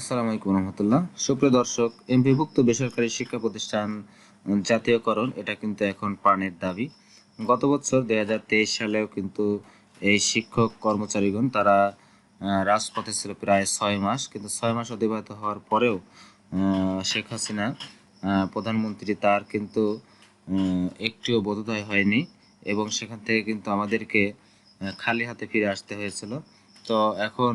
আসসালামু আলাইকুম রহমতুল্লাহ। সুপ্রিয় দর্শক, এমপিভুক্ত বেসরকারি শিক্ষা প্রতিষ্ঠান জাতীয়করণ, এটা কিন্তু এখন প্রাণের দাবি। গত বছর দুই হাজার তেইশ সালেও কিন্তু এই শিক্ষক কর্মচারীগণ তারা রাজপথে ছিল প্রায় ছয় মাস, কিন্তু ছয় মাস অতিবাহিত হওয়ার পরেও শেখ হাসিনা প্রধানমন্ত্রী তার কিন্তু একটিও বোধোদয় হয়নি এবং সেখান থেকে কিন্তু আমাদেরকে খালি হাতে ফিরে আসতে হয়েছিল। তো এখন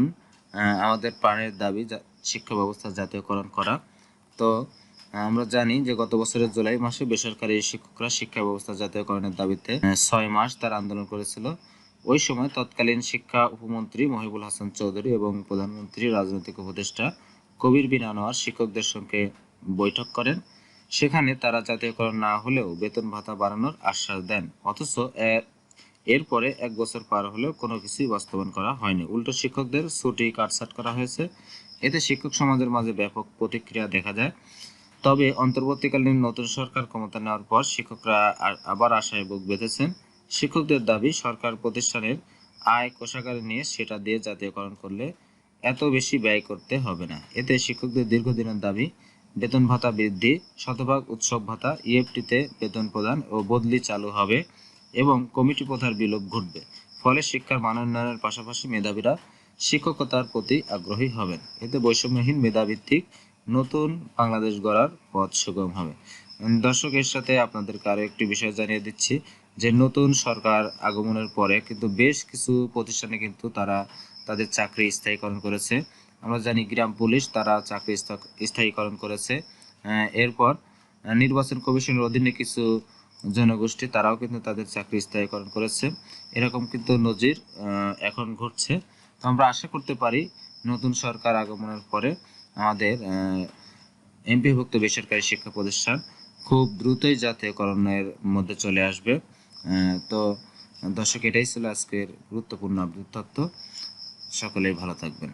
আমাদের প্রাণের দাবি শিক্ষা ব্যবস্থা জাতীয়করণ করা। তো আমরা জানি যে গত বছরের জুলাই মাসে বেসরকারি শিক্ষকরা শিক্ষা ব্যবস্থা জাতীয়করণের দাবিতে ছয় মাস তার আন্দোলন করেছিল। ওই সময় তৎকালীন শিক্ষা উপমন্ত্রী মহিবুল হাসান চৌধুরী এবং প্রধানমন্ত্রী, রাজনৈতিক উপদেষ্টা কবির বিন আনোয়ার শিক্ষকদের সঙ্গে বৈঠক করেন। সেখানে তারা জাতীয়করণ না হলেও বেতন ভাতা বাড়ানোর আশ্বাস দেন। অথচ এরপরে এক বছর পার হলেও কোনো কিছুই বাস্তবায়ন করা হয়নি। উল্টো শিক্ষকদের ছুটি কাটছাট করা হয়েছে। এতে শিক্ষক সমাজের মাঝে ব্যাপক প্রতিক্রিয়া দেখা যায়। তবে অন্তর্বর্তীকালীন নতুন সরকার ক্ষমতা নেওয়ার পর শিক্ষকরা আবার আশায় বুক বেঁধেছেন। শিক্ষকদের দাবি, সরকার প্রতিষ্ঠানের আয় কোষাগারে নিয়ে সেটা দিয়ে জাতীয়করণ করলে এত বেশি ব্যয় করতে হবে না। এতে শিক্ষকদের দীর্ঘদিনের দাবি, বেতন ভাতা বৃদ্ধি, শতভাগ উৎসব ভাতা ইএফটিতে বেতন প্রদান ও বদলি চালু হবে। এবং কমিটি প্রথার বিলোপ ঘটবে। ফলে শিক্ষার মান উন্নয়নের পাশাপাশি মেধাবীরা শিক্ষকতার প্রতি আগ্রহী হবেন। এতে বৈষম্যহীন মেধাভিত্তিক নতুন বাংলাদেশ গড়ার পথ সুগম হবে। উম, দর্শক এর সাথে আপনাদেরকে আরও একটি বিষয় জানিয়ে দিচ্ছি যে নতুন সরকার আগমনের পরে কিন্তু বেশ কিছু প্রতিষ্ঠানে কিন্তু তারা তাদের চাকরি স্থায়ীকরণ করেছে। আমরা জানি গ্রাম পুলিশ তারা চাকরি স্থায়ীকরণ করেছে। এরপর নির্বাচন কমিশনের অধীনে কিছু জনগোষ্ঠী, তারাও কিন্তু তাদের চাকরি স্থায়ীকরণ করেছে। এরকম কিন্তু নজির এখন ঘটছে। তো আমরা আশা করতে পারি নতুন সরকার আগমনের পরে আমাদের এমপিভুক্ত বেসরকারি শিক্ষা প্রতিষ্ঠান খুব দ্রুতই জাতীয়করণের মধ্যে চলে আসবে। তো দর্শক, এটাই ছিল আজকের গুরুত্বপূর্ণ আপডেট সকলেই ভালো থাকবেন।